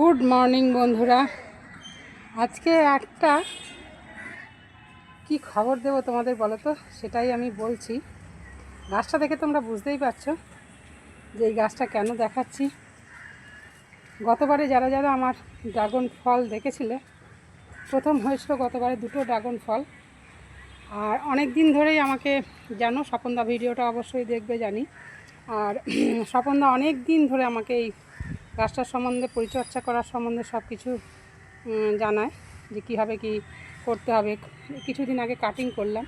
Good morning বন্ধুরা। আজকে একটা কি খবর দেবো তোমাদের বলো তো? সেটাই আমি বলছি। গাছটা দেখে তোমরা বুঝতেই পারছ যে এই গাছটা কেন দেখাচ্ছি। গতবারে যারা যারা আমার ড্রাগন ফল দেখেছিলে, প্রথম হয়েছিল গতবারে দুটো ড্রাগন ফল। আর অনেক দিন ধরেই আমাকে জানো, স্বপনদা ভিডিওটা অবশ্যই দেখবে জানি। আর স্বপনদা অনেক দিন ধরে আমাকে এই গাছটার সম্বন্ধে, পরিচর্যা করার সম্বন্ধে সব কিছু জানায় যে কীভাবে কি করতে হবে। কিছুদিন আগে কাটিং করলাম।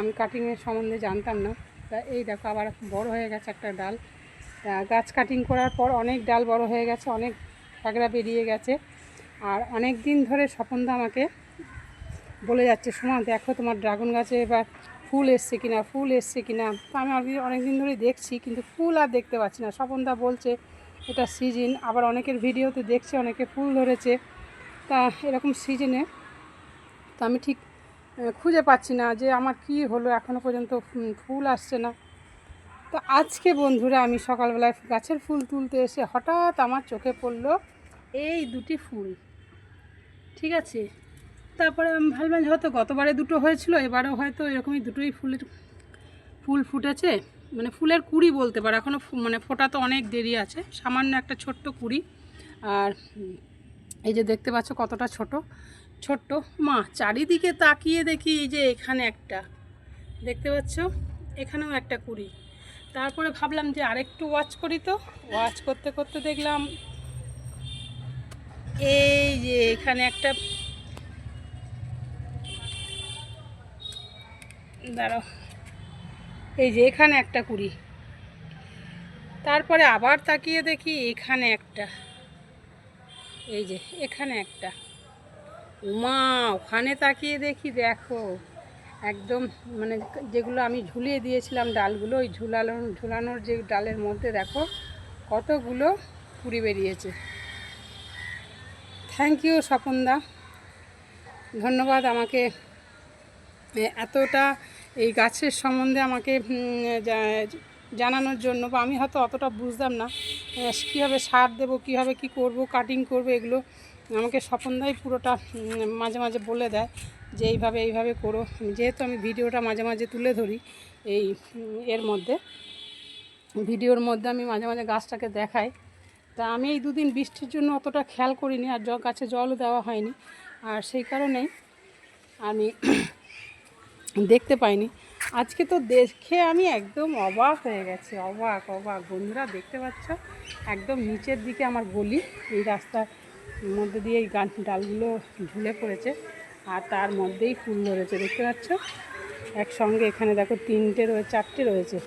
আমি কাটিংয়ের সম্বন্ধে জানতাম না। তা এই দেখো, আবার বড় হয়ে গেছে একটা ডাল। গাছ কাটিং করার পর অনেক ডাল বড় হয়ে গেছে, অনেক ফাগড়া বেরিয়ে গেছে। আর অনেক দিন ধরে স্বপনদা আমাকে বলে যাচ্ছে, সোমা, দেখো তোমার ড্রাগন গাছে এবার ফুল এসছে কিনা, ফুল এসছে কিনা। তো আমি অনেক দিন ধরেই দেখছি, কিন্তু ফুল আর দেখতে পাচ্ছি না। স্বপনদা বলছে এটা সিজন, আবার অনেকের ভিডিওতে দেখছে, অনেকে ফুল ধরেছে। তা এরকম সিজনে, তো আমি ঠিক খুঁজে পাচ্ছি না যে আমার কি হলো এখনও পর্যন্ত ফুল আসছে না। তো আজকে বন্ধুরা, আমি সকালবেলায় গাছের ফুল তুলতে এসে হঠাৎ আমার চোখে পড়ল এই দুটি ফুল। ঠিক আছে? তারপরে ভাবলাম হয়তো গতবারে দুটো হয়েছিল, এবারেও হয়তো এরকমই দুটোই ফুলের ফুল ফুটেছে। মানে ফুলের কুড়ি বলতে পারো। এখনও মানে ফোটা তো অনেক দেরি আছে। সামান্য একটা ছোট্ট কুড়ি। আর এই যে দেখতে পাচ্ছ কতটা ছোট। ছোট্ট মা, চারিদিকে তাকিয়ে দেখি এই যে এখানে একটা। দেখতে পাচ্ছ? এখানেও একটা কুড়ি। তারপরে ভাবলাম যে আরেকটু ওয়াচ করি তো। ওয়াচ করতে করতে দেখলাম এই যে এখানে একটা দাঁড়াও। এই যে এখানে একটা কুড়ি। তারপরে আবার তাকিয়ে দেখি এখানে একটা। এই যে এখানে একটা। উমা, ওখানে তাকিয়ে দেখি দেখো। একদম মানে যেগুলো আমি ঝুলিয়ে দিয়েছিলাম ডালগুলো, ওই ঝুলানো ঝুলানোর যে ডালের মধ্যে দেখো কতগুলো কুড়ি বেরিয়েছে। থ্যাংক ইউ স্বপনদা। ধন্যবাদ আমাকে এতটা এই গাছের সম্বন্ধে আমাকে জানানোর জন্য, বা আমি হয়তো অতটা বুঝতাম না কীভাবে সার দেবো, কীভাবে কি করব কাটিং করব, এগুলো আমাকে স্বপনদাই পুরোটা মাঝে মাঝে বলে দেয় যে এইভাবে এইভাবে করো। যেহেতু আমি ভিডিওটা মাঝে মাঝে তুলে ধরি এই, এর মধ্যে, ভিডিওর মধ্যে আমি মাঝে মাঝে গাছটাকে দেখাই। তা আমি এই দুদিন বৃষ্টির জন্য অতটা খেয়াল করিনি, আর গাছে জলও দেওয়া হয়নি। আর সেই কারণেই আমি দেখতে পাইনি। আজকে তো দেখে আমি একদম অবাক হয়ে গেছি। অবাক অবাক। বন্ধুরা, দেখতে পাচ্ছ? একদম নিচের দিকে আমার গলি। এই রাস্তার মধ্যে দিয়ে এই গান, ডালগুলো ঝুলে পড়েছে আর তার মধ্যেই ফুল ধরেছে। দেখতে পাচ্ছ? একসঙ্গে এখানে দেখো তিনটে রয়েছে চারটে রয়েছে।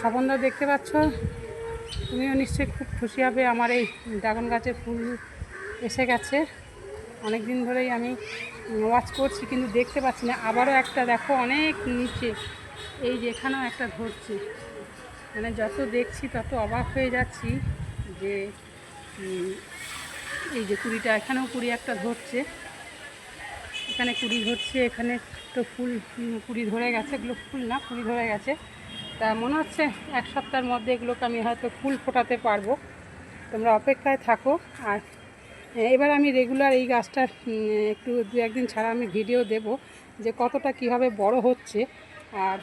স্বপনদা, দেখতে পাচ্ছ? তুমিও নিশ্চয়ই খুব খুশি হবে। আমার এই ড্রাগন গাছে ফুল এসে গেছে। অনেক দিন ধরেই আমি ওয়াচ করছি, কিন্তু দেখতে পাচ্ছি না। আবারও একটা দেখো, অনেক নিচে। এই যে এখানেও একটা ধরছে। মানে যত দেখছি, তত অবাক হয়ে যাচ্ছি যে এই যে কুড়িটা, এখানেও কুড়ি একটা ধরছে। এখানে কুড়ি ধরছে, এখানে তো ফুল কুড়ি ধরে গেছে। এগুলো ফুল না, কুড়ি ধরে গেছে। তা মনে হচ্ছে এক সপ্তাহের মধ্যে এগুলোকে আমি হয়তো ফুল ফোটাতে পারব। তোমরা অপেক্ষায় থাকো, আর এবার আমি রেগুলার এই গাছটার উম, একটু দু একদিন ছাড়া আমি ভিডিও দেব যে কতটা কীভাবে বড় হচ্ছে। আর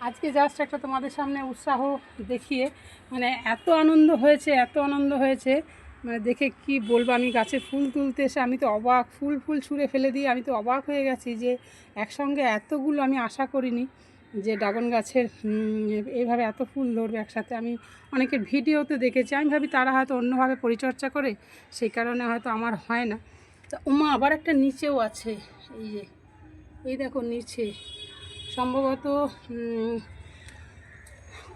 আজকে জাস্ট একটা তোমাদের সামনে উৎসাহ দেখিয়ে মানে এত আনন্দ হয়েছে এত আনন্দ হয়েছে মানে দেখে কি বলব আমি গাছে ফুল তুলতে এসে আমি তো অবাক ফুল ফুল ছুঁড়ে ফেলে দিয়ে আমি তো অবাক হয়ে গেছি যে একসঙ্গে এতগুলো আমি আশা করিনি। যে ড্রাগন গাছের এইভাবে এত ফুল ধরবে একসাথে। আমি অনেকের ভিডিওতে দেখেছি, আমি ভাবি তারা হয়তো অন্যভাবে পরিচর্যা করে, সেই কারণে হয়তো আমার হয় না। তা উমা আবার একটা নিচেও আছে, এই যে, এই দেখো নিচে। সম্ভবত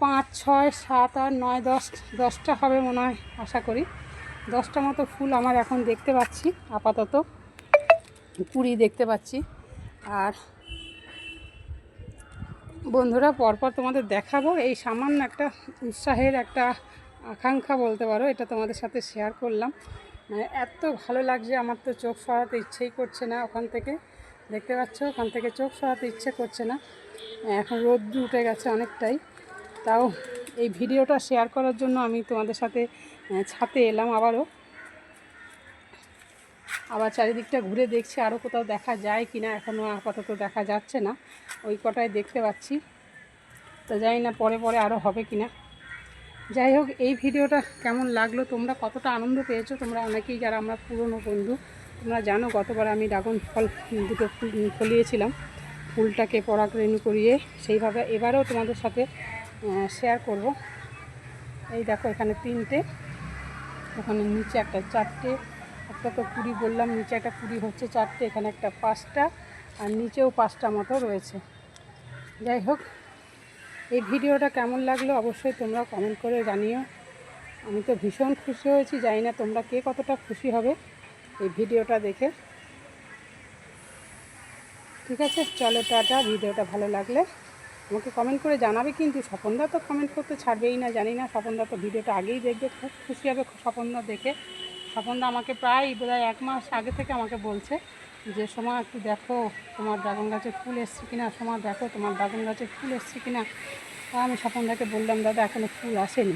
পাঁচ, ছয়, সাত, আট, নয়, দশ, দশটা হবে মনে হয়, আশা করি। দশটা মতো ফুল আমার এখন দেখতে পাচ্ছি, আপাতত। কুড়ি দেখতে পাচ্ছি। আর বন্ধুরা, পরপর তোমাদের দেখাবো। এই সামান্য একটা উৎসাহের একটা আকাঙ্ক্ষা বলতে পারো, এটা তোমাদের সাথে শেয়ার করলাম। মানে এত ভালো লাগছে, আমার তো চোখ সরাতে ইচ্ছেই করছে না ওখান থেকে। দেখতে পাচ্ছ, ওখান থেকে চোখ সরাতে ইচ্ছে করছে না। এখন রোদ উঠে গেছে অনেকটাই। তাও এই ভিডিওটা শেয়ার করার জন্য আমি তোমাদের সাথে ছাতে এলাম আবারও। আবার চারিদিকটা ঘুরে দেখছি আরও কোথাও দেখা যায় কি না এখনও আপাতত দেখা যাচ্ছে না। ওই কটায় দেখতে পাচ্ছি। তো জানি না পরে পরে আরও হবে কি না যাই হোক, এই ভিডিওটা কেমন লাগল? তোমরা কতটা আনন্দ পেয়েছ? তোমরা অনেকেই যারা আমরা পুরনো বন্ধু, তোমরা জানো গতবার আমি ড্রাগন ফল দুটো ফুল ফলিয়েছিলাম। ফুলটাকে পরাগ রেণু করিয়ে সেইভাবে এবারেও তোমাদের সাথে শেয়ার করব। এই দেখো এখানে তিনটে, ওখানে নিচে একটা চারটে একটা তো কুড়ি বললাম, নিচে একটা কুড়ি হচ্ছে চারটে, এখানে একটা পাঁচটা, আর নিচেও পাঁচটা মতো রয়েছে। যাই হোক, এই ভিডিওটা কেমন লাগল অবশ্যই তোমরা কমেন্ট করে জানিও। আমি তো ভীষণ খুশি হয়েছি, জানি না তোমরা কে কতটা খুশি হবে এই ভিডিওটা দেখে। ঠিক আছে, চলো টাটা, ভিডিওটা ভালো লাগলে আমাকে কমেন্ট করে জানাবে কিন্তু স্বপনদা তো কমেন্ট করতে ছাড়বেই না, জানি না স্বপনদা তো ভিডিওটা আগেই দেখবে, খুব খুশি হবে স্বপনদা দেখে। স্বপনদা আমাকে প্রায় বোধহয় এক মাস আগে থেকে আমাকে বলছে যে সময় একটু দেখো তোমার ড্রাগন গাছে ফুল এসছে কিনা? সময় দেখো তোমার ড্রাগন গাছে ফুল এসছে কিনা? তা আমি স্বপনদাকে বললাম, দাদা এখনও ফুল আসেনি।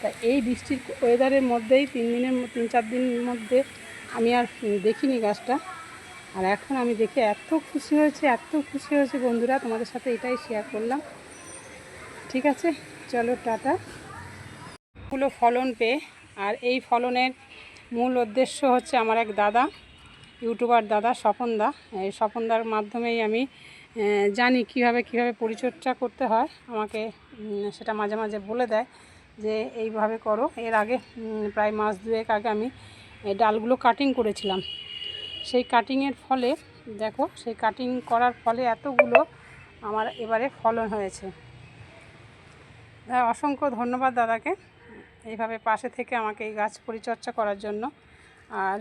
তা এই বৃষ্টির ওয়েদারের মধ্যেই তিন দিনের তিন চার দিনের মধ্যে আমি আর দেখিনি গাছটা। আর এখন আমি দেখে এত খুশি হয়েছে, এত খুশি হয়েছে বন্ধুরা, তোমাদের সাথে এটাই শেয়ার করলাম। ঠিক আছে? চলো, টাটা। ফুলো ফলন পেয়ে আর এই ফলনের মূল উদ্দেশ্য হচ্ছে আমার এক দাদা, ইউটিউবার দাদা স্বপনদা। এই স্বপনদার মাধ্যমেই আমি জানি কীভাবে কীভাবে পরিচর্যা করতে হয়। আমাকে সেটা মাঝে মাঝে বলে দেয় যে, এইভাবে করো। এর আগে প্রায় মাস দুয়েক আগে আমি ডালগুলো কাটিং করেছিলাম। সেই কাটিংয়ের ফলে, দেখো, সেই কাটিং করার ফলে এতগুলো আমার এবারে ফলন হয়েছে। অসংখ্য ধন্যবাদ দাদাকে। এইভাবে পাশে থেকে আমাকে এই গাছ পরিচর্যা করার জন্য। আর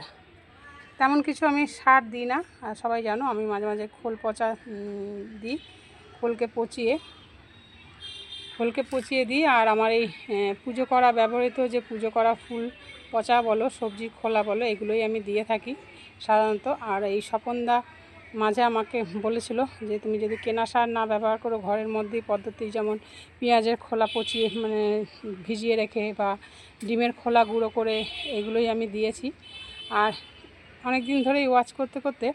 তেমন কিছু আমি সার দিই না। আর সবাই জানো আমি মাঝে মাঝে খোল পচা দিই, খোলকে পচিয়ে খোলকে পচিয়ে দিই। আর আমার এই পুজো করা ব্যবহৃত যে পুজো করা ফুল পচা বলো, সবজি খোলা বলো, এগুলোই আমি দিয়ে থাকি সাধারণত। আর এই স্বপনদা মাঝে আমাকে বলেছিল যে তুমি যদি কেনা সার না ব্যবহার করো, ঘরের মধ্যেই পদ্ধতি যেমন পেঁয়াজের খোলা পচিয়ে মানে ভিজিয়ে রেখে বা ডিমের খোলা গুঁড়ো করে এগুলোই আমি দিয়েছি। আর অনেক দিন ধরেই ওয়াচ করতে করতে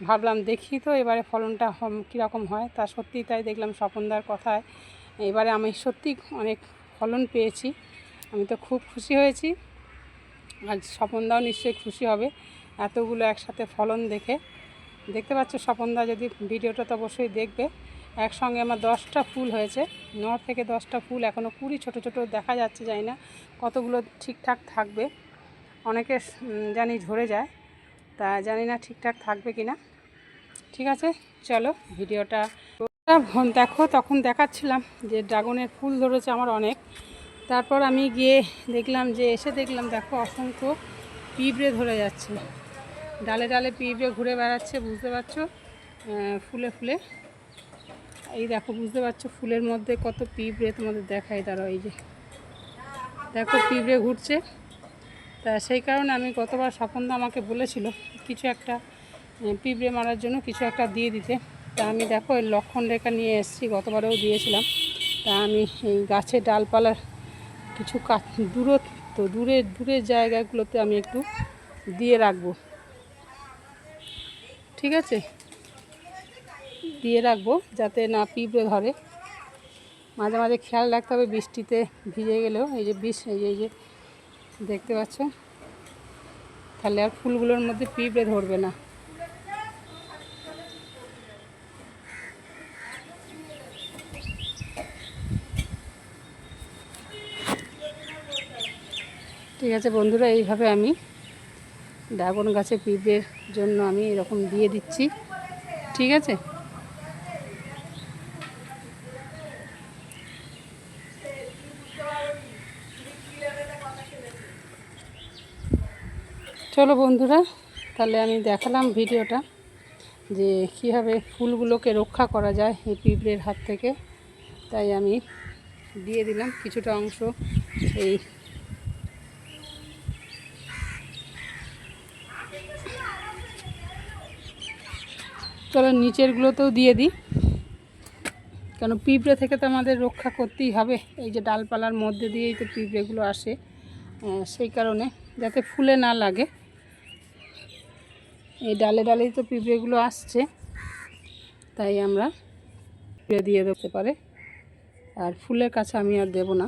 ভাবলাম, দেখি তো এবারে ফলনটা কীরকম হয়। তা সত্যিই তাই দেখলাম স্বপনদার কথায়, এবারে আমি সত্যি অনেক ফলন পেয়েছি। আমি তো খুব খুশি হয়েছি। আর স্বপনদাও নিশ্চয়ই খুশি হবে এতগুলো একসাথে ফলন দেখে। দেখতে পাচ্ছ স্বপনদা যদি ভিডিওটা তো অবশ্যই দেখবে। একসঙ্গে আমার দশটা ফুল হয়েছে ন থেকে দশটা ফুল এখনও কুড়ি ছোট ছোট দেখা যাচ্ছে, জানি না কতগুলো ঠিকঠাক থাকবে। অনেকে জানি ঝরে যায়, তা জানি না ঠিকঠাক থাকবে কি না ঠিক আছে, চলো ভিডিওটা দেখো, তখন দেখাচ্ছিলাম যে ড্রাগনের ফুল ধরেছে আমার অনেক। তারপর আমি গিয়ে দেখলাম যে, এসে দেখলাম দেখো অসংখ্য পিঁপড়ে ধরে যাচ্ছে। ডালে ডালে পিঁপড়ে ঘুরে বেড়াচ্ছে, বুঝতে পারছ? ফুলে ফুলে। এই দেখো, বুঝতে পারছ ফুলের মধ্যে কত পিঁপড়ে তোমাদের দেখাই, দাঁড়াও এই যে। দেখো পিঁপড়ে ঘুরছে। তা সেই কারণে আমি গতবার স্বপনদা আমাকে বলেছিল কিছু একটা পিঁপড়ে মারার জন্য কিছু একটা দিয়ে দিতে। তা আমি দেখো এই লক্ষণ রেখা নিয়ে এসেছি, গতবারেও দিয়েছিলাম। তা আমি এই গাছের ডালপালার কিছু কাছ দূরত্ব, দূরের দূরের জায়গাগুলোতে আমি একটু দিয়ে রাখব। ঠিক আছে? দিয়ে রাখব যাতে না পিঁপড়ে ধরে। মাঝে মাঝে খেয়াল রাখতে হবে, বৃষ্টিতে ভিজে গেলেও। এই যে বিষ, এই যে এই যে, দেখতে পাচ্ছ? তাহলে আর ফুলগুলোর মধ্যে পিঁপড়ে ধরবে না। ঠিক আছে বন্ধুরা, এইভাবে আমি ড্রাগন গাছে পিঁপড়ের জন্য আমি এরকম দিয়ে দিচ্ছি। ঠিক আছে? চলো বন্ধুরা, তাহলে আমি দেখালাম ভিডিওটা যে কীভাবে ফুলগুলোকে রক্ষা করা যায় এই পিঁপড়ের হাত থেকে। তাই আমি দিয়ে দিলাম কিছুটা অংশ এই চলো নিচেরগুলোতেও দিয়ে দিই। কেন, পিঁপড়ে থেকে তো আমাদের রক্ষা করতেই হবে। এই যে ডালপালার মধ্যে দিয়েই তো পিঁপড়েগুলো আসে সেই কারণে যাতে ফুলে না লাগে। এই ডালে ডালেই তো পিঁপড়েগুলো আসছে, তাই আমরা দিয়ে দিতে পারে। আর ফুলের কাছে আমি আর দেব না।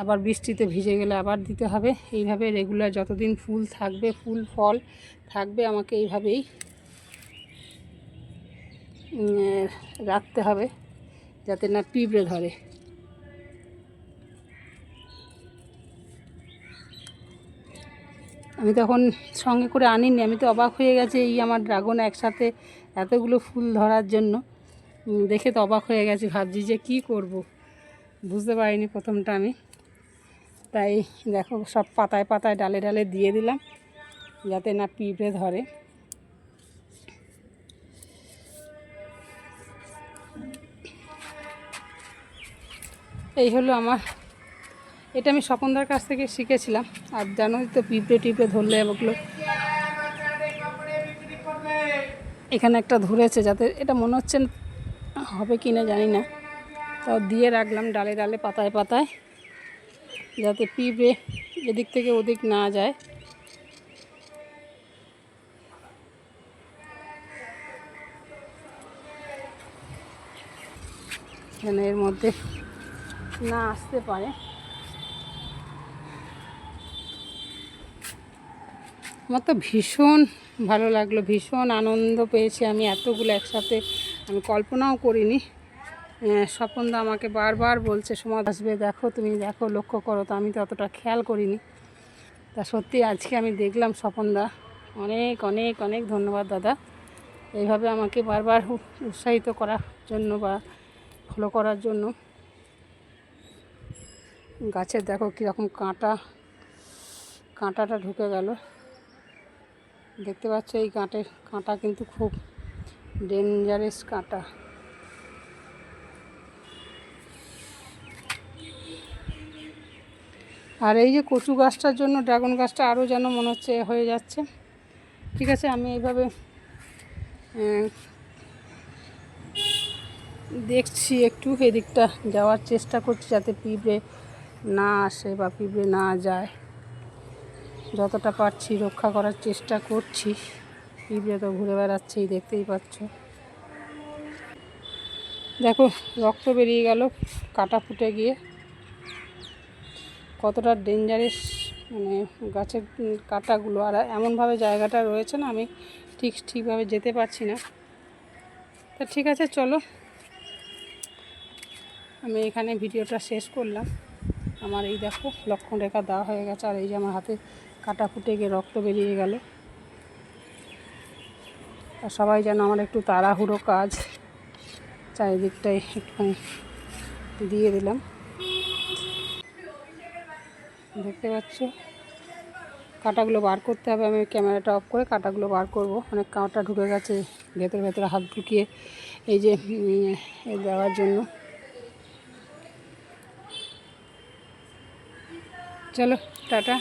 আবার বৃষ্টিতে ভিজে গেলে আবার দিতে হবে। এইভাবে রেগুলার যতদিন ফুল থাকবে, ফুল, ফল থাকবে, আমাকে এইভাবেই রাখতে হবে যাতে না পিঁপড়ে ধরে। আমি তখন সঙ্গে করে আনিনি, আমি তো অবাক হয়ে গেছে এই আমার ড্রাগন একসাথে এতগুলো ফুল ধরার জন্য। দেখে তো অবাক হয়ে গেছি, ভাবছি যে কি করব? বুঝতে পারিনি প্রথমটা আমি। তাই দেখো সব পাতায় পাতায় ডালে ডালে দিয়ে দিলাম, যাতে না পিঁপড়ে ধরে। এই হলো আমার, এটা আমি স্বপনদার কাছ থেকে শিখেছিলাম। আর জানোই তো পিঁপড়ে টিপড়ে ধরলে ওগুলো এখানে একটা ধরেছে যাতে, এটা মনে হচ্ছে হবে কি না জানি না। তাও দিয়ে রাখলাম ডালে ডালে, পাতায় পাতায়। যাতে পিঁপড়ে এদিক থেকে ওদিক না যায়। যেন এর মধ্যে না আসতে পারে। আমার তো ভীষণ ভালো লাগল, ভীষণ আনন্দ পেয়েছি আমি এতগুলো একসাথে। আমি কল্পনাও করিনি। স্বপনদা আমাকে বারবার বলছে সমাজ আসবে, দেখো, তুমি দেখো, লক্ষ্য করো। তো আমি তো অতটা খেয়াল করিনি। তা সত্যি আজকে আমি দেখলাম স্বপনদা। অনেক অনেক অনেক ধন্যবাদ, দাদা। এইভাবে আমাকে বারবার উৎসাহিত করার জন্য বা ফলো করার জন্য। গাছের দেখো কীরকম কাঁটা, কাঁটাটা ঢুকে গেল। দেখতে পাচ্ছ এই কাঁটের কাঁটা কিন্তু খুব ডেঞ্জারাস কাঁটা। আর এই যে কচু গাছটার জন্য, ড্রাগন গাছটা আরও যেন মনে হচ্ছে হয়ে যাচ্ছে। ঠিক আছে, আমি এইভাবে দেখছি একটু, এদিকটা যাওয়ার চেষ্টা করছি যাতে পিঁপড়ে না আসে বা পিঁপড়ে না যায়। যতটা পারছি রক্ষা করার চেষ্টা করছি। পিঁপড়ে তো ঘুরে বেড়াচ্ছেই, দেখতেই পাচ্ছ। দেখো, রক্ত বেরিয়ে গেল, কাটা ফুটে গিয়ে। কতটা ডেঞ্জারাস মানে গাছের কাঁটাগুলো আর এমনভাবে জায়গাটা রয়েছে না, আমি ঠিক ঠিকভাবে যেতে পারছি না। তা ঠিক আছে, চলো। আমি এখানে ভিডিওটা শেষ করলাম। আমার এই দেখো লক্ষণ রেখা দেওয়া হয়ে গেছে, আর এই যে আমার হাতে কাটা ফুটে গিয়ে রক্ত বেরিয়ে গেল। আর সবাই যেন আমার একটু তাড়াহুড়ো কাজ চারিদিকটাই একটুখানি দিয়ে দিলাম। দেখতে পাচ্ছ? কাঁটাগুলো বার করতে হবে। আমি ক্যামেরাটা অফ করে কাঁটাগুলো বার করব। অনেক কাঁটা ঢুকে গেছে, ভেতর ভেতরে হাত ঢুকিয়ে এই যে দেওয়ার জন্য। চলো, টাটা।